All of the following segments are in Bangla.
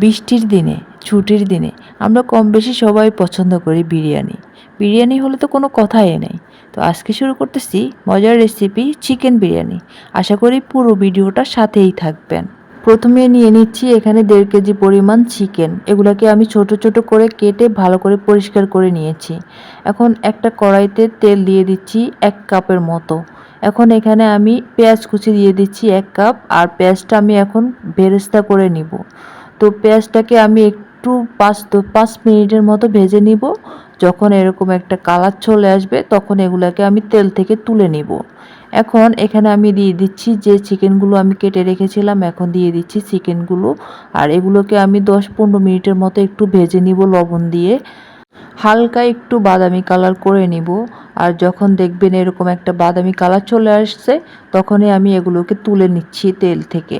বৃষ্টির দিনে, ছুটির দিনে আমরা কম বেশি সবাই পছন্দ করি বিরিয়ানি। বিরিয়ানি হলে তো কোনো কথাই নেই। তো আজকে শুরু করতেছি মজার রেসিপি চিকেন বিরিয়ানি। আশা করি পুরো ভিডিওটা সাথেই থাকবেন। প্রথমে নিয়ে নিচ্ছি এখানে দেড় কেজি পরিমাণ চিকেন এগুলোকে আমি ছোট ছোট করে কেটে ভালো করে পরিষ্কার করে নিয়েছি। এখন একটা কড়াইতে তেল দিয়ে দিচ্ছি এক কাপের মতো। এখন এখানে আমি পেঁয়াজ কুচি দিয়ে দিচ্ছি এক কাপ আর পেঁয়াজটা আমি এখন বেরেস্তা করে নিব। তো পেঁয়াজটাকে আমি একটু পাঁচ পাঁচ মিনিটের মতো ভেজে নিব। যখন এরকম একটা কালার চলে আসবে, তখন এগুলাকে আমি তেল থেকে তুলে নিব। এখন এখানে আমি দিয়ে দিচ্ছি যে চিকেনগুলো আমি কেটে রেখেছিলাম, এখন দিয়ে দিচ্ছি চিকেনগুলো। আর এগুলোকে আমি দশ পনেরো মিনিটের মতো একটু ভেজে নিব লবণ দিয়ে। হালকা একটু বাদামি কালার করে নিব। আর যখন দেখবেন এরকম একটা বাদামি কালার চলে আসছে, তখনই আমি এগুলোকে তুলে নিচ্ছি তেল থেকে।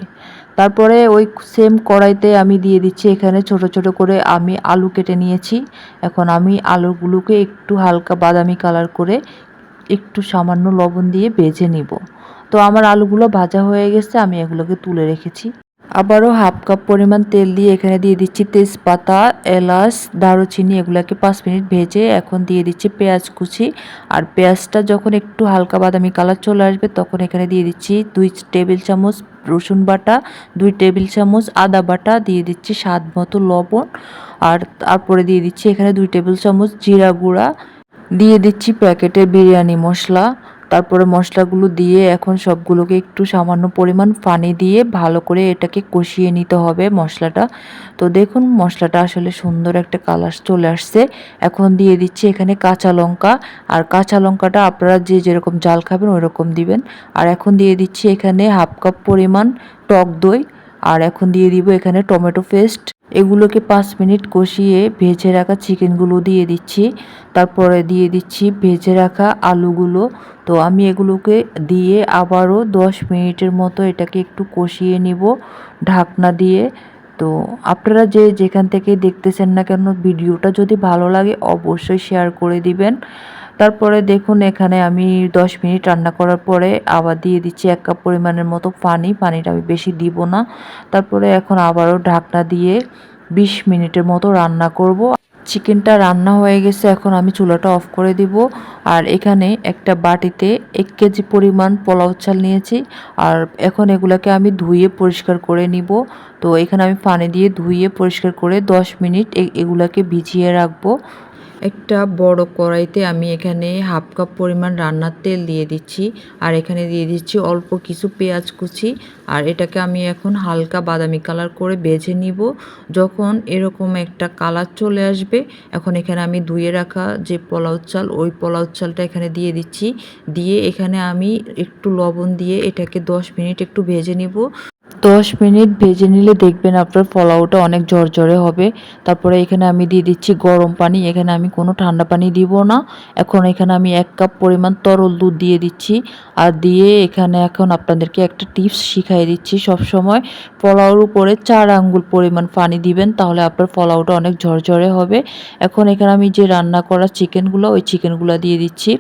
তারপরে ওই সেম কড়াইতে আমি দিয়ে দিচ্ছি এখানে ছোট ছোট করে আমি আলু কেটে নিয়েছি। এখন আমি আলুগুলোকে একটু হালকা বাদামি কালার করে একটু সামান্য লবণ দিয়ে ভেজে নিব। তো আমার আলুগুলো ভাজা হয়ে গেছে, আমি এগুলোকে তুলে রেখেছি। আবারও হাফ কাপ পরিমাণ তেল দিয়ে এখানে দিয়ে দিচ্ছি তেজপাতা, এলাচ, দারুচিনি, এগুলোকে পাঁচ মিনিট ভেজে এখন দিয়ে দিচ্ছি পেঁয়াজ কুচি। আর পেঁয়াজটা যখন একটু হালকা বাদামি কালার চলে আসবে, তখন এখানে দিয়ে দিচ্ছি দুই টেবিল চামচ রসুন বাটা, দুই টেবিল চামচ আদা বাটা, দিয়ে দিচ্ছি স্বাদ মতো লবণ। আর তারপরে দিয়ে দিচ্ছি এখানে দুই টেবিল চামচ জিরা গুঁড়া। দিয়ে দিচ্ছি প্যাকেটে বিরিয়ানি মশলা। তারপরে মশলাগুলো দিয়ে এখন সবগুলোকে একটু সামান্য পরিমাণ পানি দিয়ে ভালো করে এটাকে কষিয়ে নিতে হবে মশলাটা। তো দেখুন, মশলাটা আসলে সুন্দর একটা কালার চলে আসছে। এখন দিয়ে দিচ্ছি এখানে কাঁচা লঙ্কা। আর কাঁচা লঙ্কাটা আপনারা যে যেরকম জাল খাবেন ওই রকম দিবেন। আর এখন দিয়ে দিচ্ছি এখানে হাফ কাপ পরিমাণ টক দই। আর এখন দিয়ে দিব এখানে টমেটো পেস্ট। এগুলোকে পাঁচ মিনিট কষিয়ে ভেজে রাখা চিকেনগুলো দিয়ে দিচ্ছি। তারপরে দিয়ে দিচ্ছি ভেজে রাখা আলুগুলো। তো আমি এগুলোকে দিয়ে আবারও দশ মিনিটের মতো এটাকে একটু কষিয়ে নিব ঢাকনা দিয়ে। তো আপনারা যে যেখান থেকে দেখতেছেন না কেন, ভিডিওটা যদি ভালো লাগে অবশ্যই শেয়ার করে দিবেন। তারপরে দেখুন এখানে আমি দশ মিনিট রান্না করার পরে আবার দিয়ে দিচ্ছি এক কাপ পরিমাণের মতো পানি। পানিটা আমি বেশি দিব না। তারপরে এখন আবারও ঢাকনা দিয়ে বিশ মিনিটের মতো রান্না করব। চিকেনটা রান্না হয়ে গেছে, এখন আমি চুলাটা অফ করে দিব। আর এখানে একটা বাটিতে এক কেজি পরিমাণ পোলাও চাল নিয়েছি। আর এখন এগুলাকে আমি ধুয়ে পরিষ্কার করে নিব। তো এখানে আমি পানি দিয়ে ধুয়ে পরিষ্কার করে দশ মিনিট এগুলাকে ভিজিয়ে রাখব। একটা বড় কড়াইতে আমি এখানে হাফ কাপ পরিমাণ রান্নার তেল দিয়ে দিচ্ছি। আর এখানে দিয়ে দিচ্ছি অল্প কিছু পেঁয়াজ কুচি। আর এটাকে আমি এখন হালকা বাদামি কালার করে বেজে নিব। যখন এরকম একটা কালার চলে আসবে, এখন এখানে আমি ধুয়ে রাখা যে পোলাও চাল, ওই পোলাও চালটা এখানে দিয়ে দিচ্ছি। দিয়ে এখানে আমি একটু লবণ দিয়ে এটাকে দশ মিনিট একটু ভেজে নিব। দশ মিনিট ভেজে নিলে দেখবেন আপনার পোলাওটা অনেক ঝরঝরে হবে। তারপরে এখানে আমি দিয়ে দিচ্ছি গরম পানি, এখানে আমি কোনো ঠান্ডা পানি দিব না। এখন এখানে আমি এক কাপ পরিমাণ তরল দুধ দিয়ে দিচ্ছি। আর দিয়ে এখানে এখন আপনাদেরকে একটা টিপস শিখাই দিচ্ছি সব সময় পোলাওর উপরে চার আঙ্গুল পরিমাণ পানি দিবেন, তাহলে আপনার পোলাওটা অনেক ঝরঝরে হবে। এখন এখানে আমি যে রান্না করা চিকেনগুলো, ওই চিকেনগুলো দিয়ে দিচ্ছি।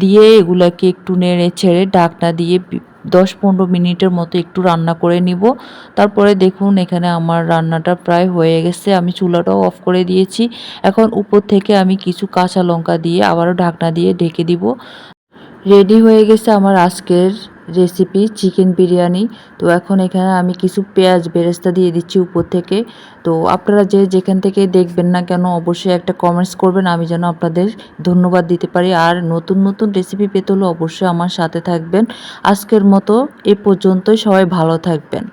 দিয়ে এগুলাকে একটু নেড়ে ছেড়ে ডাকনা দিয়ে দশ পনেরো মিনিটের মতো একটু রান্না করে নিব। তারপরে দেখুন এখানে আমার রান্নাটা প্রায় হয়ে গেছে। আমি চুলাটাও অফ করে দিয়েছি। এখন উপর থেকে আমি কিছু কাঁচা লঙ্কা দিয়ে আবারও ঢাকনা দিয়ে ঢেকে দিব। রেডি হয়ে গেছে আমার আজকের রেসিপি চিকেন বিরিয়ানি তো এখন এখানে আমি কিছু পেঁয়াজ বেরেস্তা দিয়ে দিচ্ছি উপর থেকে। তো আপনারা যে যেখান থেকে দেখবেন না কেন, অবশ্যই একটা কমেন্টস করবেন। আমি যেন আপনাদের ধন্যবাদ দিতে পারি। আর নতুন নতুন রেসিপি পেতে হলে অবশ্যই আমার সাথে থাকবেন। আজকের মতো এ পর্যন্তই। সবাই ভালো থাকবেন।